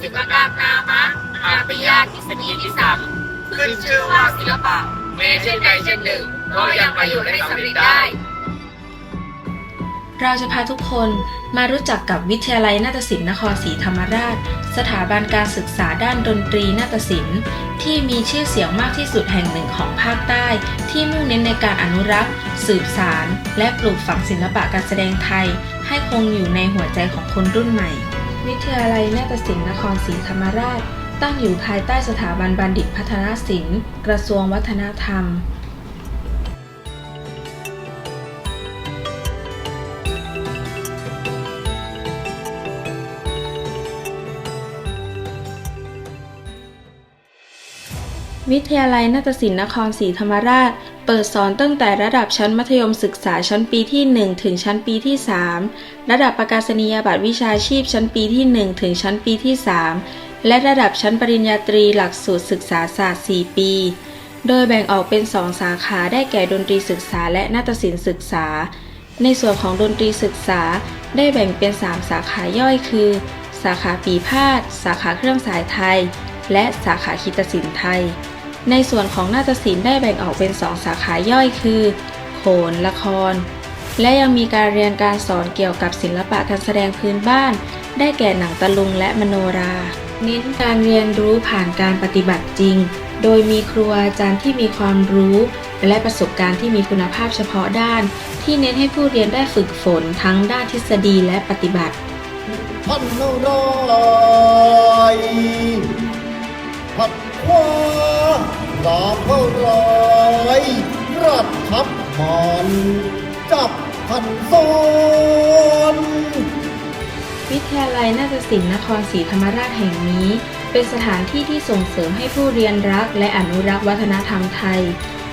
ศิลปกรรมนามะอาปิยาทฤษฎีที่สามขึ้นชื่อว่าศิลปะแม้เช่นใดเช่นหนึ่งก็ยังประโยชน์ให้สำเร็จได้ เราจะพาทุกคนมารู้จักกับวิทยาลัยนาฏศิลป์นครศรีธรรมราช สถาบันการศึกษาด้านดนตรีนาฏศิลป์ ที่มีชื่อเสียงมากที่สุดแห่งหนึ่งของภาคใต้ ที่มุ่งเน้นในการอนุรักษ์ สืบสาร และปลูกฝังศิลปะการแสดงไทย ให้คงอยู่ในหัวใจของคนรุ่นใหม่ วิทยาลัยนาฏศิลป์นครศรีธรรมราช ตั้งอยู่ภายใต้สถาบันบัณฑิตพัฒนศิลป์ กระทรวงวัฒนธรรม วิทยาลัยนาฏศิลป์นครศรีธรรมราช เปิดสอนตั้งแต่ระดับชั้นมัธยมศึกษาชั้นปีที่ 1 ถึงชั้นปีที่ 3 ระดับประกาศนียบัตรวิชาชีพชั้นปีที่ 1 ถึงชั้นปีที่ 3 และระดับชั้นปริญญาตรีหลักสูตรศึกษาศาสตร์ 4 ปี โดยแบ่งออกเป็น 2 สาขาได้แก่ดนตรีศึกษาและนาฏศิลป์ศึกษา ในส่วนของดนตรีศึกษาได้แบ่งเป็น 3 สาขาย่อยคือ สาขาปีพาดสาขาเครื่องสายไทย และสาขาคีตศิลป์ไทย ในส่วนของนาฏศิลป์ได้แบ่งออกเป็น 2 สาขาย่อยคือ โขน ละคร และยังมีการเรียนการสอนเกี่ยวกับศิลปะการแสดงพื้นบ้าน ได้แก่หนังตะลุงและมโนราเน้นการเรียนรู้ผ่านการปฏิบัติจริง โดยมีครูอาจารย์ที่มีความรู้ และประสบการณ์ที่มีคุณภาพเฉพาะด้าน ที่เน้นให้ผู้เรียนได้ฝึกฝนทั้งด้านทฤษฎีและปฏิบัติ ลาพรายรัดทับมันจับพันซอนวิทยาลัยนาฏศิลป์นครศรีธรรมราชแห่งนี้ เป็นสถานที่ที่ส่งเสริมให้ผู้เรียนรักและอนุรักษ์วัฒนธรรมไทย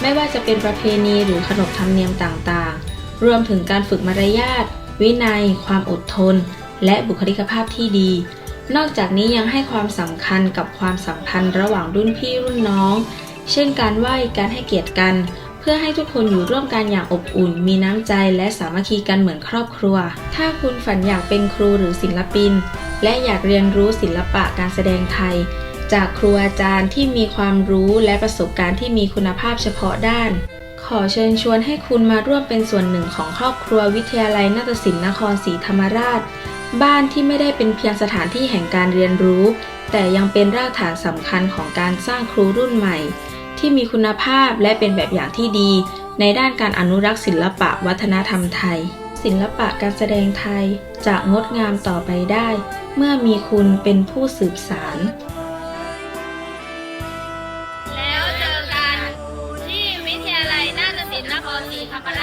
ไม่ว่าจะเป็นประเพณีหรือขนบธรรมเนียมต่างๆ รวมถึงการฝึกมารยาทวินัย ความอดทน และบุคลิกภาพที่ดี นอกจากนี้ยังให้ความสำคัญกับความสัมพันธ์ระหว่างรุ่นพี่รุ่นน้อง เช่นการไหว้การให้เกียรติกัน เพื่อให้ทุกคนอยู่ร่วมกันอย่างอบอุ่น มีน้ำใจและสามัคคีกันเหมือนครอบครัว ถ้าคุณฝันอยากเป็นครูหรือศิลปิน และอยากเรียนรู้ศิลปะการแสดงไทย จากครูอาจารย์ที่มีความรู้และประสบการณ์ที่มีคุณภาพเฉพาะด้านขอเชิญชวนให้คุณมาร่วมเป็นส่วนหนึ่งของครอบครัววิทยาลัยนาฏศิลป์นครศรีธรรมราช บ้านที่ไม่ได้เป็นเพียงสถานที่แห่งการเรียนรู้ แต่ยังเป็นรากฐานสำคัญของการสร้างครูรุ่นใหม่ ที่มีคุณภาพและเป็นแบบอย่างที่ดี ในด้านการอนุรักษ์ศิลปะวัฒนธรรมไทย ศิลปะการแสดงไทยจะงดงามต่อไปได้ เมื่อมีคุณเป็นผู้สืบสารแล้วเจอกันที่วิทยาลัยนาฏศิลป์นครศรีธรรมราช